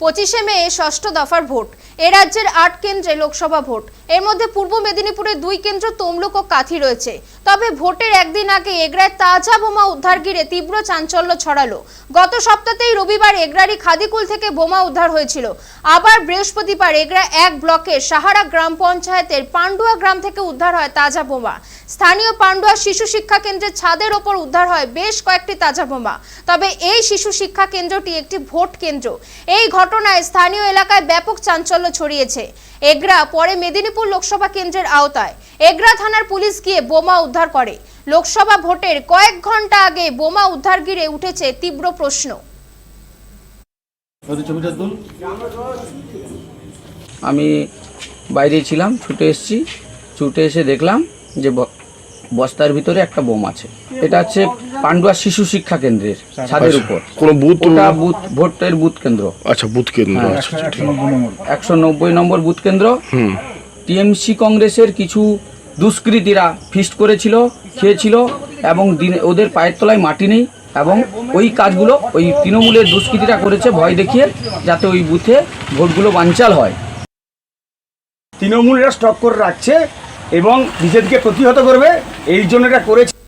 পঁচিশে মে, ষষ্ঠ দফার ভোট। এ রাজ্যের আট কেন্দ্রে লোকসভা ভোট। এর মধ্যে পূর্ব মেদিনীপুরে দুই কেন্দ্র তমলুক ও কাথি রয়েছে। তবে ভোটের একদিন আগে এগরায় তাজা বোমা উদ্ধার ঘিরে তীব্র চাঞ্চল্য ছড়ালো। গত সপ্তাহেই রবিবার এগরারি খাদিকুল থেকে বোমা উদ্ধার হয়েছিল। আবার বৃহস্পতিবার এগরা এক ব্লকের সাহারা গ্রাম পঞ্চায়েতের পান্ডুয়া গ্রাম থেকে উদ্ধার হয় তাজা বোমা। স্থানীয় পান্ডুয়া শিশু শিক্ষা কেন্দ্রের ছাদের ওপর উদ্ধার হয় বেশ কয়েকটি তাজা বোমা। তবে এই শিশু শিক্ষা কেন্দ্রটি একটি ভোট কেন্দ্র। এই ঘটনায় স্থানীয় এলাকায় ব্যাপক চাঞ্চল্য ছড়িয়েছে। এগরা পরে মেদিনীপুর লোকসভা কেন্দ্রের আওতায়। এগরা থানার পুলিশ গিয়ে বোমা উদ্ধার করে। লোকসভা ভোটের কয়েক ঘণ্টা আগে বোমা উদ্ধার ঘিরে উঠেছে তীব্র প্রশ্ন। আমি বাইরে ছিলাম ছুটে এসেছি। ছুটে এসে দেখলাম যে বস্তার ভিতরে একটা বোম আছে। এটা হচ্ছে পান্ডুয়া শিশু শিক্ষা কেন্দ্রের ছাদের উপর। কোনো বুথ ওটা বুথ ভোটের বুথ কেন্দ্র। আচ্ছা বুথ কেন্দ্র হ্যাঁ। আচ্ছা আচ্ছা, একশো নব্বই নম্বর বুথ কেন্দ্র। হুম। টিএমসি কংগ্রেসের কিছু দুষ্কৃতীরা ফিস্ট করেছিল খেয়েছিল এবং দিনে ওদের পায়ের তলায় মাটি নেই এবং ওই কাজগুলো ওই তৃণমূলের দুষ্কৃতীরা করেছে ভয় দেখিয়ে যাতে ওই বুথে ভোটগুলো বানচাল হয়। তৃণমূলরা স্টক করে রাখছে এবং বিজেপিকে প্রতিহত করবে। এই জন্য এটা করেছে।